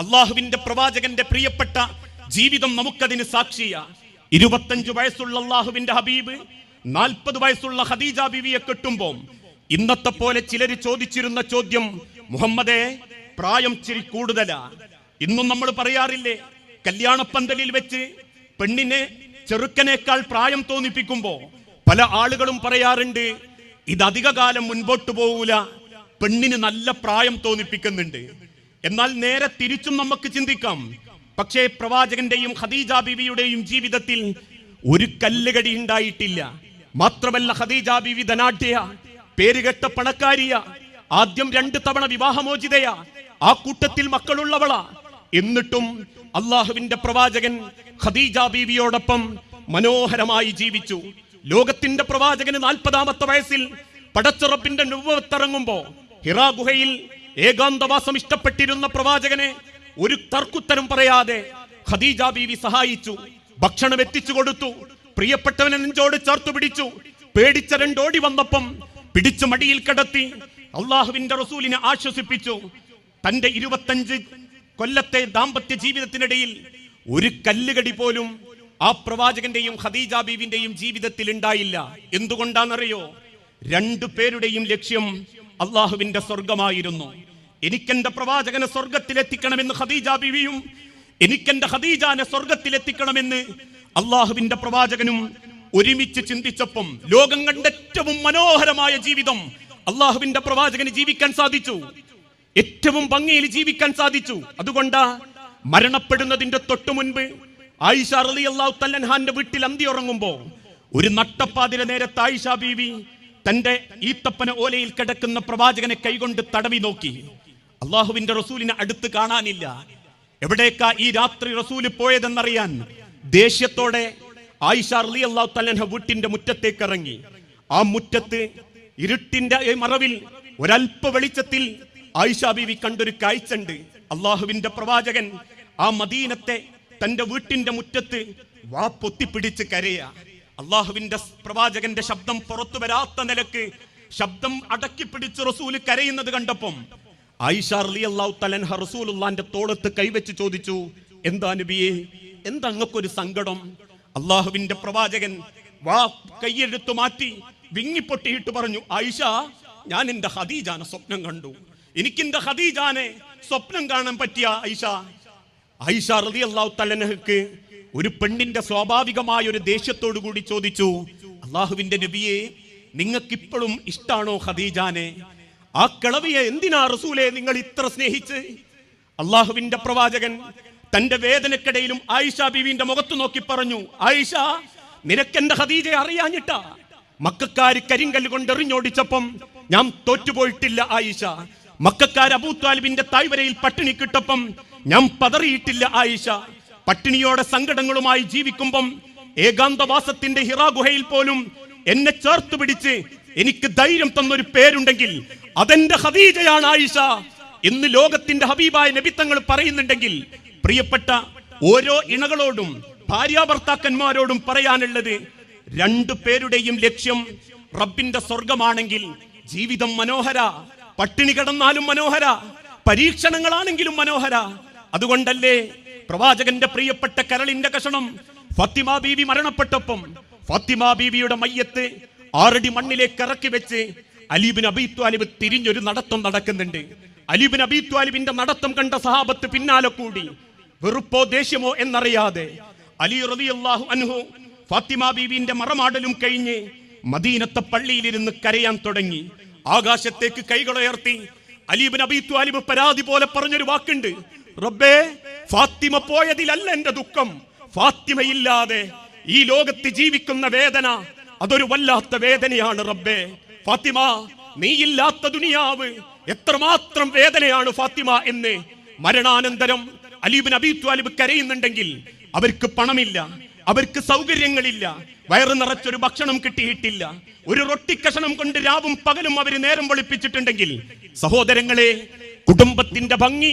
അള്ളാഹുവിന്റെ പ്രവാചകന്റെ പ്രിയപ്പെട്ട ജീവിതം നമുക്കതിന് സാക്ഷിയ. ഇരുപത്തഞ്ചു വയസ്സുള്ള അള്ളാഹുവിന്റെ ഹബീബ് നാൽപ്പത് വയസ്സുള്ള ഖദീജ ബിവിയെ കെട്ടുമ്പോൾ ഇന്നത്തെ പോലെ ചിലര് ചോദിച്ചിരുന്ന ചോദ്യം മുഹമ്മദേ പ്രായം ചിരി കൂടുതലാ. ഇന്നും നമ്മൾ പറയാറില്ലേ കല്യാണപ്പന്തലിൽ വെച്ച് പെണ്ണിനെ ചെറുക്കനേക്കാൾ പ്രായം തോന്നിപ്പിക്കുമ്പോ പല ആളുകളും പറയാറുണ്ട് ഇത് അധികകാലം മുൻപോട്ട് പോകൂല പെണ്ണിന് നല്ല പ്രായം തോന്നിപ്പിക്കുന്നുണ്ട്. എന്നാൽ നേരെ തിരിച്ചും നമുക്ക് ചിന്തിക്കാം. പക്ഷേ പ്രവാചകന്റെയും ഖദീജ ബിവിയുടെയും ജീവിതത്തിൽ ഒരു കല്ലുകടി ഉണ്ടായിട്ടില്ല. മാത്രമല്ല ഖദീജ ബിവി ധനാഢ്യ പേരുകെട്ട പണക്കാരിയ ആദ്യം രണ്ട് തവണ വിവാഹമോചിതയ ആ കൂട്ടത്തിൽ മക്കളുള്ളവള. എന്നിട്ടും അള്ളാഹുവിന്റെ പ്രവാചകൻ ഖദീജ ബീവിയോടൊപ്പം മനോഹരമായി ജീവിച്ചു. ലോകത്തിന്റെ പ്രവാചകന് നാൽപ്പതാമത്തെ വയസ്സിൽ പടച്ചുറപ്പിന്റെ നുവത്തിറങ്ങുമ്പോ ഹിറാ ഗുഹയിൽ ഏകാന്തവാസം ഇഷ്ടപ്പെട്ടിരുന്ന പ്രവാചകനെ ഒരു തർക്കുത്തരം പറയാതെ ഖദീജ ബീവി സഹായിച്ചു ഭക്ഷണം എത്തിച്ചു കൊടുത്തു പ്രിയപ്പെട്ടവനെ നെഞ്ചോട് ചേർത്തു പിടിച്ചു. പേടിച്ച രണ്ടോടി വന്നപ്പം പിടിച്ചു മടിയിൽ കിടത്തി അള്ളാഹുവിന്റെ റസൂലിനെ ആശ്വസിപ്പിച്ചു. തന്റെ ഇരുപത്തഞ്ച് കൊല്ലത്തെ ദാമ്പത്യ ജീവിതത്തിനിടയിൽ ഒരു കല്ലുകടി പോലും ആ പ്രവാചകന്റെയും ഖദീജ ബീവിന്റെയും ജീവിതത്തിൽ ഉണ്ടായില്ല. എന്തുകൊണ്ടാണെന്നറിയോ? രണ്ടു പേരുടെയും ലക്ഷ്യം അള്ളാഹുവിന്റെ സ്വർഗമായിരുന്നു എനിക്കെന്റെ പ്രവാചകനെ സ്വർഗത്തിലെത്തിക്കണമെന്ന് ഖദീജ ബിവിയും എനിക്കെന്റെ ഖദീജാനെ സ്വർഗത്തിലെത്തിക്കണമെന്ന് അള്ളാഹുവിന്റെ പ്രവാചകനും ഒരുമിച്ച് ചിന്തിച്ചപ്പം ലോകം കണ്ട ഏറ്റവും മനോഹരമായ ജീവിതം അള്ളാഹുവിന്റെ പ്രവാചകന് ജീവിക്കാൻ സാധിച്ചു. ഏറ്റവും ഭംഗിയിൽ ജീവിക്കാൻ സാധിച്ചു. അതുകൊണ്ടാ മരണപ്പെടുന്നതിന്റെ തൊട്ടു മുൻപ് ആയിഷ റലി അള്ളാഹു തല്ലൻഹാന്റെ വീട്ടിൽ അന്തി ഉറങ്ങുമ്പോ ഒരു നട്ടപ്പാതിര നേരത്തെ ആയിഷ ബീവി തന്റെ ഈത്തപ്പന ഓലയിൽ കിടക്കുന്ന പ്രവാചകനെ കൈകൊണ്ട് തടവി നോക്കി. അള്ളാഹുവിന്റെ റസൂലിനെ അടുത്ത് കാണാനില്ല. എവിടേക്കാ ഈ രാത്രി റസൂൽ പോയതെന്നറിയാൻ ദേഷ്യത്തോടെ ആയിഷ അലി അള്ളാഹു തലഹ വീട്ടിന്റെ മുറ്റത്തേക്ക് ഇറങ്ങി ആ മുറ്റത്ത് ഇരുട്ടിന്റെ മറവിൽ ഒരൽപ്പ വെളിച്ചത്തിൽ ആയിഷ ബീവി കണ്ടൊരു കാഴ്ചണ്ട് അള്ളാഹുവിന്റെ പ്രവാചകൻ ആ മദീനത്തെ തന്റെ വീട്ടിന്റെ മുറ്റത്ത് വാ പൊത്തിപ്പിടിച്ച് കരയ. അള്ളാഹുവിന്റെ പ്രവാചകന്റെ ശബ്ദം പുറത്തു വരാത്ത നിലയ്ക്ക് ശബ്ദം അടക്കി പിടിച്ച് റസൂൽ കരയുന്നത് കണ്ടപ്പം ആയിഷ അലി അള്ളാഹു തലൻഹ റസൂലുള്ളാന്റെ തോളത്ത് കൈവച്ച് ചോദിച്ചു എന്താ നബിയെ എന്താ അങ്ങക്കൊരു സങ്കടം? അള്ളാഹുവിന്റെ പ്രവാചകൻ വാ കൈയെടുത്തു മാറ്റി വിങ്ങിപ്പൊട്ടിയിട്ട് പറഞ്ഞു ആയിഷ ഞാൻ എന്റെ ഹദീജാനെ സ്വപ്നം കണ്ടു. എനിക്ക് എന്റെ ഹദീജാനെ സ്വപ്നം കാണാൻ പറ്റിയ ആയിഷ. ആയിഷ റതി അള്ളാഹു തലനഹക്ക് ഒരു പെണ്ണിന്റെ സ്വാഭാവികമായ ഒരു ദേഷ്യത്തോടു കൂടി ചോദിച്ചു അള്ളാഹുവിന്റെ നബിയെ നിങ്ങൾക്കിപ്പോഴും ഇഷ്ടാണോ ഖദീജാനെ? ആ കിളവിയെ എന്തിനാ റസൂലെ നിങ്ങൾ ഇത്ര സ്നേഹിച്ച്? അള്ളാഹുവിന്റെ പ്രവാചകൻ തന്റെ വേദനക്കിടയിലും ആയിഷ ബീവിന്റെ മുഖത്ത് നോക്കി പറഞ്ഞു ആയിഷ നിനക്കെന്റെ ഖദീജയെ അറിയാഞ്ഞിട്ട? മക്കാര് കരിങ്കൽ കൊണ്ട് എറിഞ്ഞോടിച്ചപ്പം ഞാൻ തോറ്റുപോയിട്ടില്ല ആയിഷ. മക്കാർ അബൂത്താലിബിന്റെ തായ്വരയിൽ പട്ടിണി കിട്ടപ്പം ഞാൻ പതറിയിട്ടില്ല ആയിഷ. പട്ടിണിയോടെ സങ്കടങ്ങളുമായി ജീവിക്കുമ്പം ഏകാന്തവാസത്തിന്റെ ഹിറാ ഗുഹയിൽ പോലും എന്നെ ചേർത്ത് പിടിച്ച് എനിക്ക് ധൈര്യം തന്നൊരു പേരുണ്ടെങ്കിൽ അതെന്റെ ഹദീജയാണ് ആയിഷ. എന്ന് ലോകത്തിന്റെ ഹബീബായ നബിത്തങ്ങൾ പറയുന്നുണ്ടെങ്കിൽ പ്രിയപ്പെട്ട ഓരോ ഇണകളോടും ഭാര്യാഭർത്താക്കന്മാരോടും പറയാനുള്ളത് രണ്ടു പേരുടെയും ലക്ഷ്യം റബ്ബിന്റെ സ്വർഗമാണെങ്കിൽ ജീവിതം മനോഹര പട്ടിണി കിടന്നാലും മനോഹര പരീക്ഷണങ്ങളാണെങ്കിലും മനോഹര. അതുകൊണ്ടല്ലേ പ്രവാചകന്റെ പ്രിയപ്പെട്ട കരളിന്റെ കഷണം. ഫത്തിമ ബീവി മരണപ്പെട്ടപ്പം ഫത്തിമ ബീവിയുടെ മയ്യത്ത് ആറടി മണ്ണിലേക്ക് ഇറക്കി വെച്ച് അലീബിൻ അബീ ത്വാലിബ് തിരിഞ്ഞൊരു നടത്തം നടക്കുന്നുണ്ട്. അലീബിൻ അബീ ത്വാലിബിന്റെ നടത്തം കണ്ട സഹാബത്ത് പിന്നാലെ കൂടി വെറുപ്പോ ദേഷ്യമോ എന്നറിയാതെ? അലി റളിയല്ലാഹു അൻഹു ഫാത്തിമ ബീവിന്റെ മറമാടലും കഴിഞ്ഞ് മദീനത്തെ പള്ളിയിലിരുന്ന് കരയാൻ തുടങ്ങി. ആകാശത്തേക്ക് കൈകളുയർത്തി അലീബിൻ അബീ ത്വാലിബ് പരാതി പോലെ പറഞ്ഞൊരു വാക്കുണ്ട്. റബ്ബേ ഫാത്തിമ പോയതിലല്ല എന്റെ ദുഃഖം. ഫാത്തിമയില്ലാതെ ഈ ലോകത്ത് ജീവിക്കുന്ന വേദന അതൊരു വല്ലാത്ത വേദനയാണ് റബ്ബേ. ഫാത്തിമ നീയില്ലാത്ത ദുനിയാവ് എത്രമാത്രം വേദനയാണ് ഫാത്തിമ എന്ന് മരണാനന്തരം അലീബിൻ അബീ ത്വാലിബ് കരയുന്നുണ്ടെങ്കിൽ അവർക്ക് പണമില്ല അവർക്ക് സൗകര്യങ്ങളില്ല വയറ് നിറച്ചൊരു ഭക്ഷണം കിട്ടിയിട്ടില്ല ഒരു റൊട്ടിക്കഷണം കൊണ്ട് രാവും പകലും അവർ നേരം വെളുപ്പിച്ചിട്ടുണ്ടെങ്കിൽ സഹോദരങ്ങളെ കുടുംബത്തിന്റെ ഭംഗി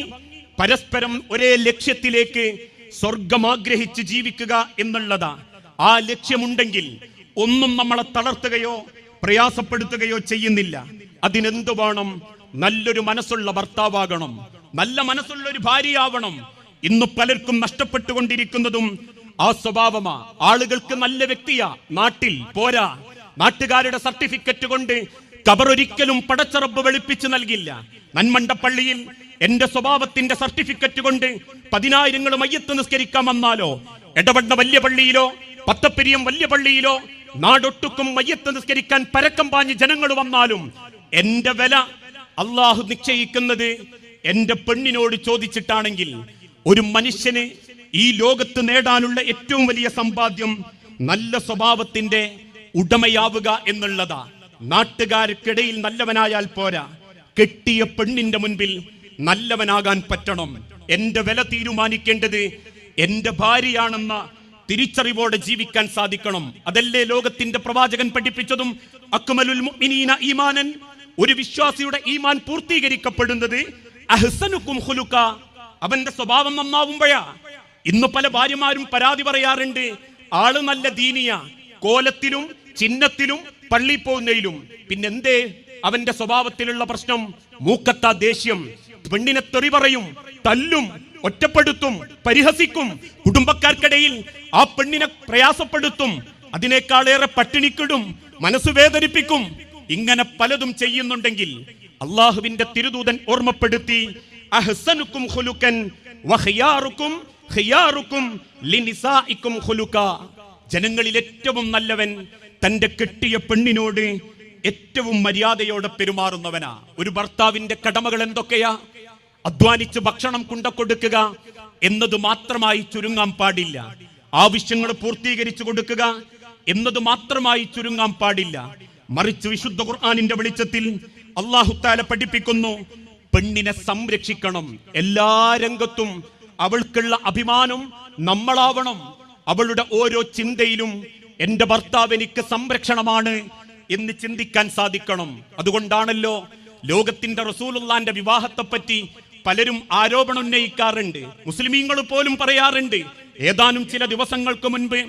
പരസ്പരം ഒരേ ലക്ഷ്യത്തിലേക്ക് സ്വർഗം ആഗ്രഹിച്ച് ജീവിക്കുക എന്നുള്ളതാ. ആ ലക്ഷ്യമുണ്ടെങ്കിൽ ഒന്നും നമ്മളെ തളർത്തുകയോ പ്രയാസപ്പെടുത്തുകയോ ചെയ്യുന്നില്ല. അതിനെന്തു വേണം? നല്ലൊരു മനസ്സുള്ള ഭർത്താവാകണം. നല്ല മനസ്സുള്ള ഒരു ഭാര്യയാവണം. ഇന്ന് പലർക്കും നഷ്ടപ്പെട്ടുകൊണ്ടിരിക്കുന്നതും ആ സ്വഭാവമാ. ആളുകൾക്ക് നല്ല വ്യക്തിയാ. നാട്ടിൽ പോരാ. നാട്ടുകാരുടെ സർട്ടിഫിക്കറ്റ് കൊണ്ട് കബറൊരിക്കലും പടച്ചറബ് വെളുപ്പിച്ച് നൽകില്ല. നന്മണ്ട പള്ളിയിൽ എന്റെ സ്വഭാവത്തിന്റെ സർട്ടിഫിക്കറ്റ് കൊണ്ട് പതിനായിരങ്ങൾ മയ്യത്ത് നിസ്കരിക്കാൻ വന്നാലോ? ഇടപെട വലിയ പള്ളിയിലോ? പത്തപ്പെരിയം വലിയ പള്ളിയിലോ? നാടൊട്ടുക്കും മയ്യത്ത് നിസ്കരിക്കാൻ പരക്കം പാഞ്ഞ് ജനങ്ങൾ വന്നാലും എന്റെ വില അള്ളാഹു നിശ്ചയിക്കുന്നത് എന്റെ പെണ്ണിനോട് ചോദിച്ചിട്ടാണെങ്കിൽ ഒരു മനുഷ്യന് ഈ ലോകത്ത് നേടാനുള്ള ഏറ്റവും വലിയ സമ്പാദ്യം നല്ല സ്വഭാവത്തിന്റെ ഉടമയാവുക എന്നുള്ളതാ. നാട്ടുകാർക്കിടയിൽ നല്ലവനായാൽ പോരാ. കെട്ടിയ പെണ്ണിന്റെ മുൻപിൽ നല്ലവനാകാൻ പറ്റണം. എന്റെ വില തീരുമാനിക്കേണ്ടത് എന്റെ ഭാര്യയാണെന്ന തിരിച്ചറിവോടെ ജീവിക്കാൻ സാധിക്കണം. അതല്ലേ ലോകത്തിന്റെ പ്രവാചകൻ പഠിപ്പിച്ചതും അക്മലുൽ മുഅ്മിനീന ഈമാനൻ? ഒരു വിശ്വാസിയുടെ ഈമാൻ പൂർത്തീകരിക്കപ്പെടുന്നത് അവന്റെ സ്വഭാവം നന്നാവുമ്പോഴാ. ഇന്ന് പല ഭാര്യമാരും പരാതി പറയാറുണ്ട് ആൾ നല്ല ദീനിയ. കോലത്തിലും ചിഹ്നത്തിലും പള്ളി പോകുന്നതിലും പിന്നെന്തേ? അവന്റെ സ്വഭാവത്തിലുള്ള പ്രശ്നം മൂക്കത്ത ദേഷ്യം. പെണ്ണിനെ തെറി പറയും തല്ലും ഒറ്റപ്പെടുത്തും പരിഹസിക്കും. കുടുംബക്കാർക്കിടയിൽ ആ പെണ്ണിനെ പ്രയാസപ്പെടുത്തും. അതിനേക്കാളേറെ പട്ടിണിക്കിടും മനസ്സ് വേദനിപ്പിക്കും. ഇങ്ങനെ പലതും ചെയ്യുന്നുണ്ടെങ്കിൽ അള്ളാഹുവിന്റെ തിരുദൂതൻ ഓർമ്മപ്പെടുത്തി അഹ്സനുക്കും ജനങ്ങളിൽ ഏറ്റവും നല്ലവൻ തന്റെ കെട്ടിയ പെണ്ണിനോട് ഏറ്റവും മര്യാദയോടെ പെരുമാറുന്നവനാ. ഒരു ഭർത്താവിന്റെ കടമകൾ എന്തൊക്കെയാ? അധ്വാനിച്ച് ഭക്ഷണം കൊണ്ട കൊടുക്കുക എന്നത് മാത്രമായി ചുരുങ്ങാൻ പാടില്ല. ആവശ്യങ്ങൾ പൂർത്തീകരിച്ചു കൊടുക്കുക എന്നത് മാത്രമായി ചുരുങ്ങാൻ പാടില്ല. മറിച്ച് വിശുദ്ധ ഖുർആാനിന്റെ വെളിച്ചത്തിൽ അള്ളാഹുത്താല പഠിപ്പിക്കുന്നു പെണ്ണിനെ സംരക്ഷിക്കണം. എല്ലാ രംഗത്തും അവൾക്കുള്ള അഭിമാനം നമ്മളാവണം. അവളുടെ ഓരോ ചിന്തയിലും എന്റെ ഭർത്താവ് എനിക്ക് സംരക്ഷണമാണ് എന്ന് ചിന്തിക്കാൻ സാധിക്കണം. അതുകൊണ്ടാണല്ലോ ലോകത്തിന്റെ റസൂലുള്ളാന്റെ വിവാഹത്തെ പറ്റി പലരും ആരോപണം ഉന്നയിക്കാറുണ്ട്. മുസ്ലിമീങ്ങൾ പോലും പറയാറുണ്ട്. ഏതാനും ചില ദിവസങ്ങൾക്ക് മുൻപ്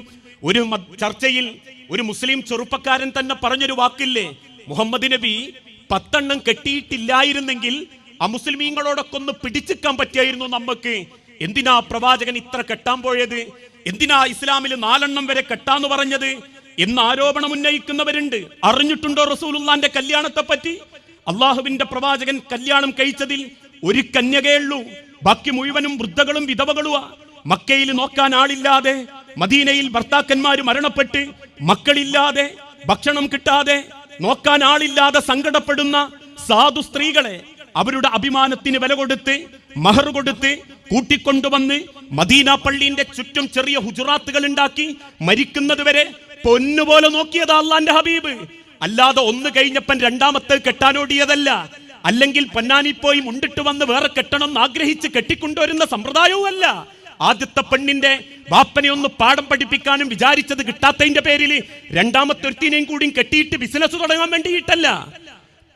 ഒരു ചർച്ചയിൽ ഒരു മുസ്ലിം ചെറുപ്പക്കാരൻ തന്നെ പറഞ്ഞൊരു വാക്കില്ലേ? മുഹമ്മദ് നബി പത്തെണ്ണം കെട്ടിയിട്ടില്ലായിരുന്നെങ്കിൽ അമുസ്ലിമീങ്ങളോടൊക്കെ ഒന്ന് പിടിച്ചിക്കാൻ പറ്റിയായിരുന്നു നമുക്ക് എന്തിനാ പ്രവാചകൻ ഇത്ര കെട്ടാൻ പോയത്? എന്തിനാ ഇസ്ലാമിൽ നാലെണ്ണം വരെ കെട്ടാന്ന് പറഞ്ഞത്? എന്ന് ആരോപണം ഉന്നയിക്കുന്നവരുണ്ട്. അറിഞ്ഞിട്ടുണ്ടോ റസൂലുള്ളാന്റെ കല്യാണത്തെ പറ്റി അള്ളാഹുവിന്റെ പ്രവാചകൻ കല്യാണം കഴിച്ചതിൽ ഒരു കന്യകയുള്ളൂ ബാക്കി മുഴുവനും വൃദ്ധകളും വിധവകളുവാ. മക്കയിൽ നോക്കാൻ ആളില്ലാതെ മദീനയിൽ ഭർത്താക്കന്മാർ മരണപ്പെട്ട് മക്കളില്ലാതെ ഭക്ഷണം കിട്ടാതെ നോക്കാൻ ആളില്ലാതെ സങ്കടപ്പെടുന്ന സാധു സ്ത്രീകളെ അവരുടെ അഭിമാനത്തിന് വില കൊടുത്ത് മഹർ കൊടുത്ത് കൂട്ടിക്കൊണ്ടുവന്ന് മദീന പള്ളിന്റെ ചുറ്റും ചെറിയ ഹുജുറാത്തുകൾ ഉണ്ടാക്കി മരിക്കുന്നത് വരെ പൊന്നുപോലെ നോക്കിയതാ അള്ളാന്റെ ഹബീബ്. അല്ലാതെ ഒന്ന് കഴിഞ്ഞപ്പൻ രണ്ടാമത്തെ കെട്ടാനോടിയതല്ല. അല്ലെങ്കിൽ പൊന്നാനി പോയി മുണ്ടിട്ട് വന്ന് വേറെ കെട്ടണം എന്ന് ആഗ്രഹിച്ച് കെട്ടിക്കൊണ്ടുവരുന്ന സമ്പ്രദായവും അല്ല. ആദ്യത്തെ പെണ്ണിന്റെ ബാപ്പനെ ഒന്ന് പാഠം പഠിപ്പിക്കാനും വിചാരിച്ചത് കിട്ടാത്തതിന്റെ പേരിൽ രണ്ടാമത്തെ ഒരുത്തിനെയും കൂടിയും കെട്ടിയിട്ട് ബിസിനസ് തുടങ്ങാൻ വേണ്ടിയിട്ടല്ല.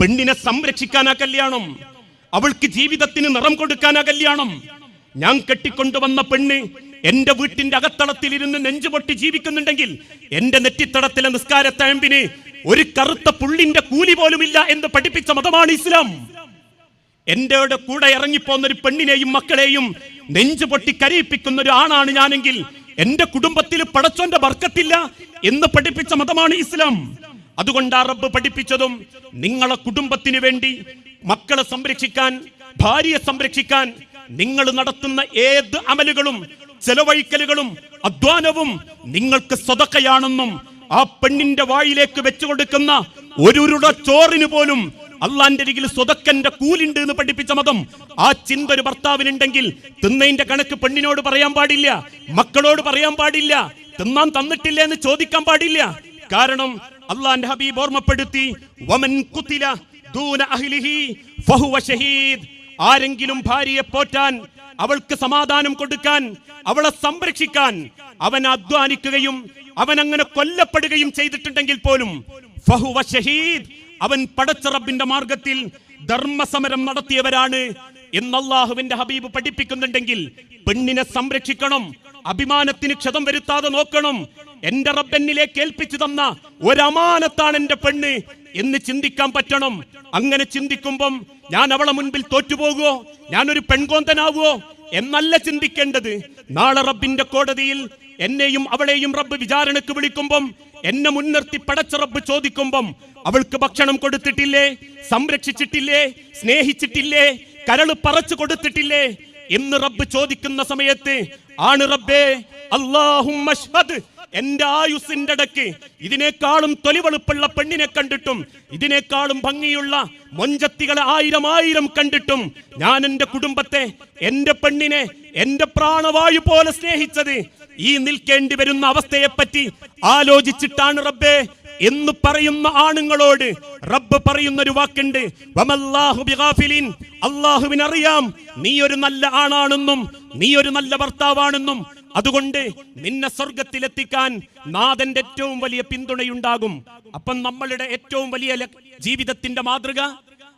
പെണ്ണിനെ സംരക്ഷിക്കാനാ കല്യാണം. അവൾക്ക് ജീവിതത്തിന് നിറം കൊടുക്കാനാ കല്യാണം. ഞാൻ കെട്ടിക്കൊണ്ടുവന്ന പെണ്ണ് എന്റെ വീട്ടിന്റെ അകത്തളത്തിലിരുന്ന് നെഞ്ചുപൊട്ടി ജീവിക്കുന്നുണ്ടെങ്കിൽ എന്റെ നെറ്റിത്തടത്തിലെ നിസ്കാരത്തഴമ്പിന് ഒരു കറുത്ത പുള്ളിന്റെ കൂലി പോലുമില്ല എന്ന് പഠിപ്പിച്ച മതമാണ് ഇസ്ലാം. എന്റെ കൂടെ ഇറങ്ങിപ്പോന്ന ഒരു പെണ്ണിനെയും മക്കളെയും നെഞ്ചു പൊട്ടി കരയിപ്പിക്കുന്ന ഒരു ആണാണ് ഞാനെങ്കിൽ എന്റെ കുടുംബത്തിൽ പടച്ചോന്റെ ബർക്കത്തില്ല എന്ന് പഠിപ്പിച്ച മതമാണ് ഇസ്ലാം. അതുകൊണ്ട് ആ റബ്ബ് പഠിപ്പിച്ചതും നിങ്ങളെ കുടുംബത്തിന് വേണ്ടി മക്കളെ സംരക്ഷിക്കാൻ ഭാര്യയെ സംരക്ഷിക്കാൻ നിങ്ങൾ നടത്തുന്ന ഏത് അമലുകളും ചെലവഴിക്കലുകളും അധ്വാനവും നിങ്ങൾക്ക് സ്വതക്കയാണെന്നും ആ പെണ്ണിന്റെ വായിലേക്ക് വെച്ചു കൊടുക്കുന്ന ഒരു ഉരുള ചോറിന് പോലും അള്ളാന്റെ അരികിൽ സ്വതക്കന്റെ കൂലുണ്ട് എന്ന് പഠിപ്പിച്ച മതം. ആ ചിന്ത ഒരു ഭർത്താവിനുണ്ടെങ്കിൽ തിന്നതിന്റെ കണക്ക് പെണ്ണിനോട് പറയാൻ പാടില്ല മക്കളോട് പറയാൻ പാടില്ല തിന്നാൻ തന്നിട്ടില്ല എന്ന് ചോദിക്കാൻ പാടില്ല. കാരണം അള്ളാന്റെ ഹബീബ് ഓർമ്മപ്പെടുത്തി വമൻ കുത്തില ദൂന അഹ്ലിഹി ഫഹുവ ഷഹീദ്. ആരെങ്കിലും ഭാര്യയെ പോറ്റാൻ അവൾക്ക് സമാധാനം കൊടുക്കാൻ അവളെ സംരക്ഷിക്കാൻ അവൻ അധ്വാനിക്കുകയും അവൻ അങ്ങനെ കൊല്ലപ്പെടുകയും ചെയ്തിട്ടുണ്ടെങ്കിൽ പോലും ഫഹുവ ഷഹീദ് അവൻ പടച്ചറബിന്റെ മാർഗത്തിൽ ധർമ്മസമരം നടത്തിയവരാണ് എന്ന് ഹബീബ് പഠിപ്പിക്കുന്നുണ്ടെങ്കിൽ പെണ്ണിനെ സംരക്ഷിക്കണം അഭിമാനത്തിന് ക്ഷതം വരുത്താതെ നോക്കണം. എന്റെ റബ്ബെന്നിലേക്ക് ഏൽപ്പിച്ചു തന്ന ഒരമാനത്താണ് എന്റെ പെണ്ണ്. എന്ന് ചിന്തിക്കാൻ പറ്റണം. അങ്ങനെ ചിന്തിക്കുമ്പം ഞാൻ അവളെ മുൻപിൽ തോറ്റുപോകുമോ ഞാനൊരു പെൺകോന്തനാവുമോ എന്നല്ല ചിന്തിക്കേണ്ടത്. നാളെ റബ്ബിന്റെ കോടതിയിൽ എന്നെയും അവളെയും റബ്ബ് വിചാരണക്ക് വിളിക്കുമ്പം എന്നെ മുൻനിർത്തി പടച്ച റബ്ബ് ചോദിക്കുമ്പം അവൾക്ക് ഭക്ഷണം കൊടുത്തിട്ടില്ലേ? സംരക്ഷിച്ചിട്ടില്ലേ? സ്നേഹിച്ചിട്ടില്ലേ? കരൾ പറച്ചു കൊടുത്തിട്ടില്ലേ? എന്ന് റബ്ബ് ചോദിക്കുന്ന സമയത്ത് ആണ് റബ്ബേ അള്ളാഹു എന്റെ ആയുസിന്റെ ഇടയ്ക്ക് ഇതിനേക്കാളും തൊലിവെളുപ്പുള്ള പെണ്ണിനെ കണ്ടിട്ടും ഇതിനേക്കാളും ഭംഗിയുള്ള മൊഞ്ചത്തികളെ ആയിരം ആയിരം കണ്ടിട്ടും ഞാൻ എന്റെ കുടുംബത്തെ എന്റെ പെണ്ണിനെ എന്റെ പ്രാണവായു പോലെ സ്നേഹിച്ചത് ഈ നിൽക്കേണ്ടി വരുന്ന അവസ്ഥയെപ്പറ്റി ആലോചിച്ചിട്ടാണ് റബ്ബേ എന്ന് പറയുന്ന ആണുങ്ങളോട് റബ്ബ് പറയുന്ന ഒരു വാക്കുണ്ട് അള്ളാഹുവിനറിയാം നീ ഒരു നല്ല ആണാണെന്നും നീ ഒരു നല്ല ഭർത്താവാണെന്നും അതുകൊണ്ട് നിന്നെ സ്വർഗത്തിലെത്തിക്കാൻ നാഥന്റെ ഏറ്റവും വലിയ പിന്തുണയുണ്ടാകും. അപ്പം നമ്മളുടെ ഏറ്റവും വലിയ ജീവിതത്തിന്റെ മാതൃക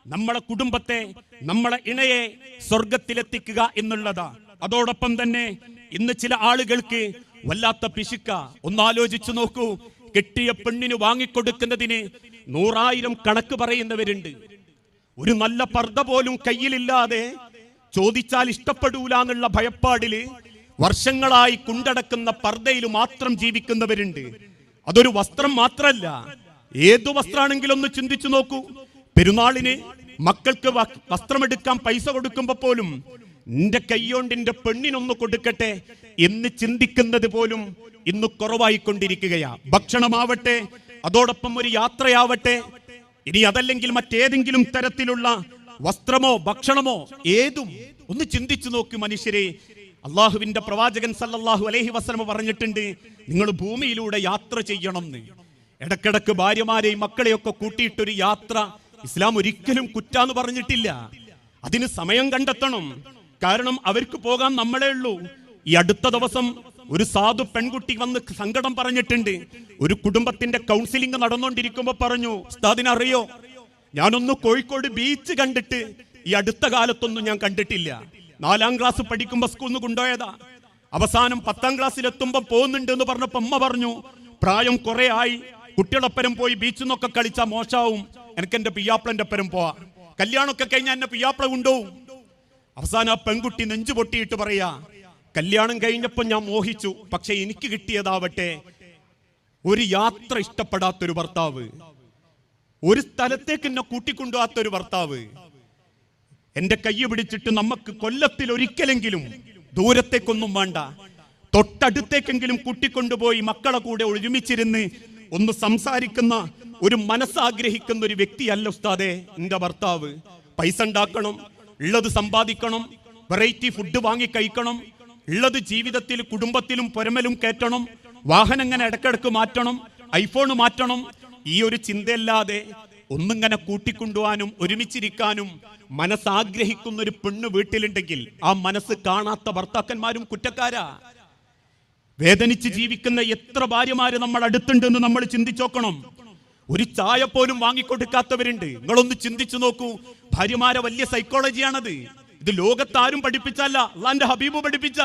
നമ്മളെ കുടുംബത്തെ നമ്മളെ ഇണയെ സ്വർഗത്തിലെത്തിക്കുക എന്നുള്ളതാ. അതോടൊപ്പം തന്നെ ഇന്ന് ചില ആളുകൾക്ക് വല്ലാത്ത പിശുക്ക. ഒന്നാലോചിച്ചു നോക്കൂ. കെട്ടിയ പെണ്ണിന് വാങ്ങിക്കൊടുക്കുന്നതിന് നൂറായിരം കണക്ക് പറയുന്നവരുണ്ട്. ഒരു നല്ല പർദ്ദ പോലും കയ്യിലില്ലാതെ ചോദിച്ചാൽ ഇഷ്ടപ്പെടൂല എന്നുള്ള ഭയപ്പാടിൽ വർഷങ്ങളായി കുണ്ടടക്കുന്ന പർദ്ദയിൽ മാത്രം ജീവിക്കുന്നവരുണ്ട്. അതൊരു വസ്ത്രം മാത്രല്ല. ഏതു വസ്ത്രാണെങ്കിലും ഒന്ന് ചിന്തിച്ചു നോക്കൂ. പെരുന്നാളിന് മക്കൾക്ക് വസ്ത്രമെടുക്കാൻ പൈസ കൊടുക്കുമ്പോ പോലും നിന്റെ കൈയോണ്ട് എന്റെ പെണ്ണിനൊന്ന് കൊടുക്കട്ടെ എന്ന് ചിന്തിക്കുന്നത് പോലും ഇന്ന് കുറവായിക്കൊണ്ടിരിക്കുകയാ. ഭക്ഷണമാവട്ടെ അതോടൊപ്പം ഒരു യാത്രയാവട്ടെ ഇനി അതല്ലെങ്കിൽ മറ്റേതെങ്കിലും തരത്തിലുള്ള വസ്ത്രമോ ഭക്ഷണമോ ഏതും ഒന്ന് ചിന്തിച്ചു നോക്കി മനുഷ്യരെ. അള്ളാഹുവിന്റെ പ്രവാചകൻ സല്ലല്ലാഹു അലൈഹി വസ്ലമ പറഞ്ഞിട്ടുണ്ട് നിങ്ങൾ ഭൂമിയിലൂടെ യാത്ര ചെയ്യണം എന്ന്. ഇടക്കിടക്ക് ഭാര്യമാരെയും മക്കളെയൊക്കെ കൂട്ടിയിട്ടൊരു യാത്ര ഇസ്ലാം ഒരിക്കലും കുറ്റാന്ന് പറഞ്ഞിട്ടില്ല. അതിന് സമയം കണ്ടെത്തണം. കാരണം അവർക്ക് പോകാൻ നമ്മളേ ഉള്ളൂ. ഈ അടുത്ത ദിവസം ഒരു സാധു പെൺകുട്ടി വന്ന് സങ്കടം പറഞ്ഞിട്ടുണ്ട്. ഒരു കുടുംബത്തിന്റെ കൗൺസിലിംഗ് നടന്നുകൊണ്ടിരിക്കുമ്പോ പറഞ്ഞു ഉസ്താദിനറിയോ ഞാനൊന്ന് കോഴിക്കോട് ബീച്ച് കണ്ടിട്ട് ഈ അടുത്ത കാലത്തൊന്നും ഞാൻ കണ്ടിട്ടില്ല. നാലാം ക്ലാസ് പഠിക്കുമ്പോ സ്കൂളിൽ നിന്ന് കൊണ്ടുപോയതാ. അവസാനം പത്താം ക്ലാസ്സിൽ എത്തുമ്പോ പോകുന്നുണ്ട് എന്ന് പറഞ്ഞപ്പോ അമ്മ പറഞ്ഞു പ്രായം കുറെ ആയി. കുട്ടികളൊപ്പരം പോയി ബീച്ചിൽ നിന്നൊക്കെ കളിച്ചാൽ മോശാവും. എനിക്ക് എന്റെ പിയാപ്പിളന്റെ ഒപ്പരം പോവാ. കല്യാണമൊക്കെ കഴിഞ്ഞാൽ എന്നെ പിയാപ്പിള കൊണ്ടുപോകും അവസാനം ആ പെൺകുട്ടി നെഞ്ചു പൊട്ടിയിട്ട് പറയാ കല്യാണം കഴിഞ്ഞപ്പോ ഞാൻ മോഹിച്ചു. പക്ഷെ എനിക്ക് കിട്ടിയതാവട്ടെ. ഒരു യാത്ര ഇഷ്ടപ്പെടാത്തൊരു ഭർത്താവ്. ഒരു സ്ഥലത്തേക്ക് എന്നെ കൂട്ടിക്കൊണ്ടുപോകാത്തൊരു ഭർത്താവ്. എന്റെ കൈ പിടിച്ചിട്ട് നമുക്ക് കൊല്ലത്തിൽ ഒരിക്കലെങ്കിലും ദൂരത്തേക്കൊന്നും വേണ്ട. തൊട്ടടുത്തേക്കെങ്കിലും കൂട്ടിക്കൊണ്ടുപോയി മക്കളെ കൂടെ ഒരുമിച്ചിരുന്ന് ഒന്ന് സംസാരിക്കുന്ന ഒരു മനസ്സാഗ്രഹിക്കുന്ന ഒരു വ്യക്തിയല്ല ഉസ്താദെ എന്റെ ഭർത്താവ്. പൈസ ഉണ്ടാക്കണം ഉള്ളത് സമ്പാദിക്കണം വെറൈറ്റി ഫുഡ് വാങ്ങി കഴിക്കണം ഉള്ളത് ജീവിതത്തിൽ കുടുംബത്തിലും പുരമലും കയറ്റണം വാഹനം ഇങ്ങനെ ഇടക്കിടക്ക് മാറ്റണം ഐഫോൺ മാറ്റണം ഈ ഒരു ചിന്തയല്ലാതെ ഒന്നിങ്ങനെ കൂട്ടിക്കൊണ്ടുപോകാനും ഒരുമിച്ചിരിക്കാനും മനസ്സാഗ്രഹിക്കുന്ന ഒരു പെണ്ണ് വീട്ടിലുണ്ടെങ്കിൽ ആ മനസ്സ് കാണാത്ത ഭർത്താക്കന്മാരും കുറ്റക്കാരാ. വേദനിച്ച് ജീവിക്കുന്ന എത്ര ഭാര്യമാര് നമ്മൾ അടുത്തുണ്ടെന്ന് നമ്മൾ ചിന്തിച്ചോക്കണം. ഒരു ചായ പോലും വാങ്ങിക്കൊടുക്കാത്തവരുണ്ട്. നിങ്ങളൊന്ന് ചിന്തിച്ചു നോക്കൂ. ഭാര്യമാരെ വലിയ സൈക്കോളജിയാണത്. ഇത് ലോകത്താരും പഠിപ്പിച്ചല്ല അള്ളാന്റെ ഹബീബ് പഠിപ്പിച്ച.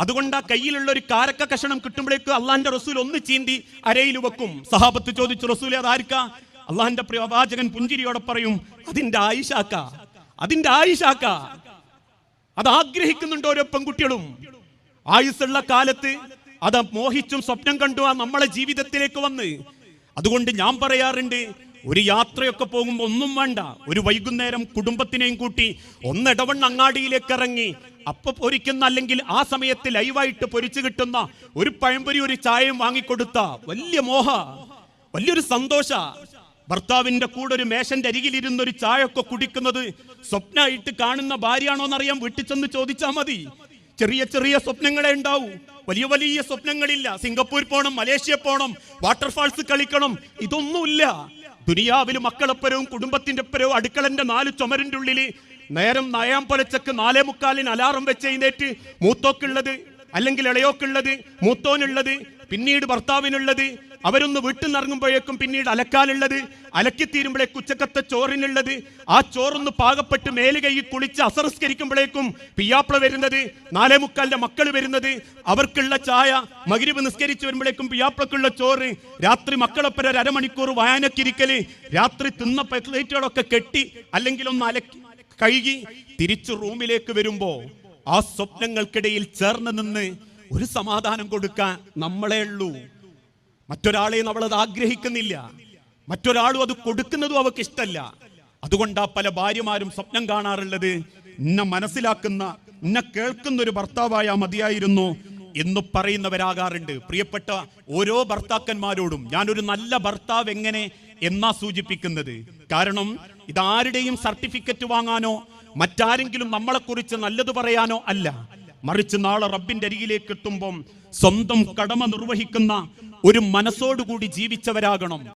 അതുകൊണ്ട് ആ കയ്യിലുള്ള ഒരു കാരക്ക കഷണം കിട്ടുമ്പോഴേക്ക് അള്ളാന്റെ റസൂൽ ഒന്ന് ചീന്തി അരയിൽ വെക്കും. സഹാബത്ത് ചോദിച്ചു റസൂൽ അതാർക്കാ? അള്ളാന്റെ പ്രവാചകൻ പുഞ്ചിരിയോടെ പറയും അതിന്റെ ആയിഷാക്ക അതിന്റെ ആയിഷാക്ക. അത് ആഗ്രഹിക്കുന്നുണ്ട് ഓരോ പെൺകുട്ടികളും. ആയുസ്സുള്ള കാലത്ത് അത് മോഹിച്ചും സ്വപ്നം കണ്ടു ആ നമ്മളെ ജീവിതത്തിലേക്ക് വന്ന്. അതുകൊണ്ട് ഞാൻ പറയാറുണ്ട് ഒരു യാത്രയൊക്കെ പോകുമ്പോൾ ഒന്നും വേണ്ട. ഒരു വൈകുന്നേരം കുടുംബത്തിനെയും കൂട്ടി ഒന്നിടവണ്ണ അങ്ങാടിയിലേക്ക് ഇറങ്ങി. അപ്പൊ പൊരിക്കുന്ന അല്ലെങ്കിൽ ആ സമയത്ത് ലൈവായിട്ട് പൊരിച്ചു കിട്ടുന്ന ഒരു പഴംപൊരി ഒരു ചായയും വാങ്ങിക്കൊടുത്ത വലിയ മോഹ വലിയൊരു സന്തോഷ. ഭർത്താവിന്റെ കൂടെ ഒരു മേശന്റെ അരികിലിരുന്ന് ഒരു ചായയൊക്കെ കുടിക്കുന്നത് സ്വപ്നമായിട്ട് കാണുന്ന ഭാര്യയാണോ ഭാര്യയാണോന്നറിയാൻ വീട്ടിൽ ചെന്ന് ചോദിച്ചാൽ മതി. ചെറിയ ചെറിയ സ്വപ്നങ്ങളെ ഉണ്ടാവൂ. വലിയ വലിയ സ്വപ്നങ്ങളില്ല. സിംഗപ്പൂർ പോകണം മലേഷ്യ പോകണം വാട്ടർഫാൾസ് കളിക്കണം ഇതൊന്നുമില്ല. ദുനിയാവിൽ മക്കളെപ്പരവും കുടുംബത്തിന്റെ ഒപ്പരവും അടുക്കളന്റെ നാല് ചുമരിന്റെ ഉള്ളിൽ നേരം നയാം പൊലച്ചക്ക് നാലേ മുക്കാലിന് അലാറം വെച്ച് എഴുന്നേറ്റ് മൂത്തോക്കുള്ളത് അല്ലെങ്കിൽ ഇളയോക്കുള്ളത് മൂത്തോനുള്ളത് പിന്നീട് ഭർത്താവിനുള്ളത് അവരൊന്ന് വീട്ടിൽ നിന്ന് ഇറങ്ങുമ്പോഴേക്കും പിന്നീട് അലക്കാനുള്ളത് അലക്കിത്തീരുമ്പോഴേക്കും ഉച്ചക്കത്തെ ചോറിനുള്ളത് ആ ചോറൊന്ന് പാകപ്പെട്ട് മേലുകൈ കുളിച്ച് അസംസ്കരിക്കുമ്പോഴേക്കും പിയാപ്പിള വരുന്നത് നാലേ മുക്കാലിന്റെ മക്കൾ വരുന്നത് അവർക്കുള്ള ചായ മകിരിവ് നിസ്കരിച്ച് വരുമ്പോഴേക്കും പിയാപ്പിളക്കുള്ള ചോറ് രാത്രി മക്കളൊപ്പം ഒരു അരമണിക്കൂർ വായനക്കിരിക്കൽ രാത്രി തിന്ന പ്ലേറ്റുകളൊക്കെ കെട്ടി അല്ലെങ്കിൽ ഒന്ന് അലക്കി കഴുകി തിരിച്ചു റൂമിലേക്ക് വരുമ്പോ ആ സ്വപ്നങ്ങൾക്കിടയിൽ ചേർന്ന് നിന്ന് ഒരു സമാധാനം കൊടുക്കാൻ നമ്മളേ ഉള്ളൂ. മറ്റൊരാളെയും അവൾ അത് ആഗ്രഹിക്കുന്നില്ല. മറ്റൊരാളും അത് കൊടുക്കുന്നതും അവൾക്ക് ഇഷ്ടമല്ല അതുകൊണ്ടാ പല ഭാര്യമാരും സ്വപ്നം കാണാറുള്ളത്. എന്നെ മനസ്സിലാക്കുന്ന എന്നെ കേൾക്കുന്ന ഒരു ഭർത്താവായ മതിയായിരുന്നു എന്ന് പറയുന്നവരാകാറുണ്ട്. പ്രിയപ്പെട്ട ഓരോ ഭർത്താക്കന്മാരോടും ഞാനൊരു നല്ല ഭർത്താവ് എങ്ങനെ എന്നാ സൂചിപ്പിക്കുന്നത്. കാരണം ഇതാരുടെയും സർട്ടിഫിക്കറ്റ് വാങ്ങാനോ മറ്റാരെങ്കിലും നമ്മളെക്കുറിച്ച് നല്ലത് പറയാനോ അല്ല. മറിച്ച് നാളെ റബ്ബിന്റെ അരികിലേക്ക് എത്തുമ്പം സ്വന്തം കടമ നിർവഹിക്കുന്ന ഒരു മനസ്സോടുകൂടി ജീവിച്ചവരാകണം.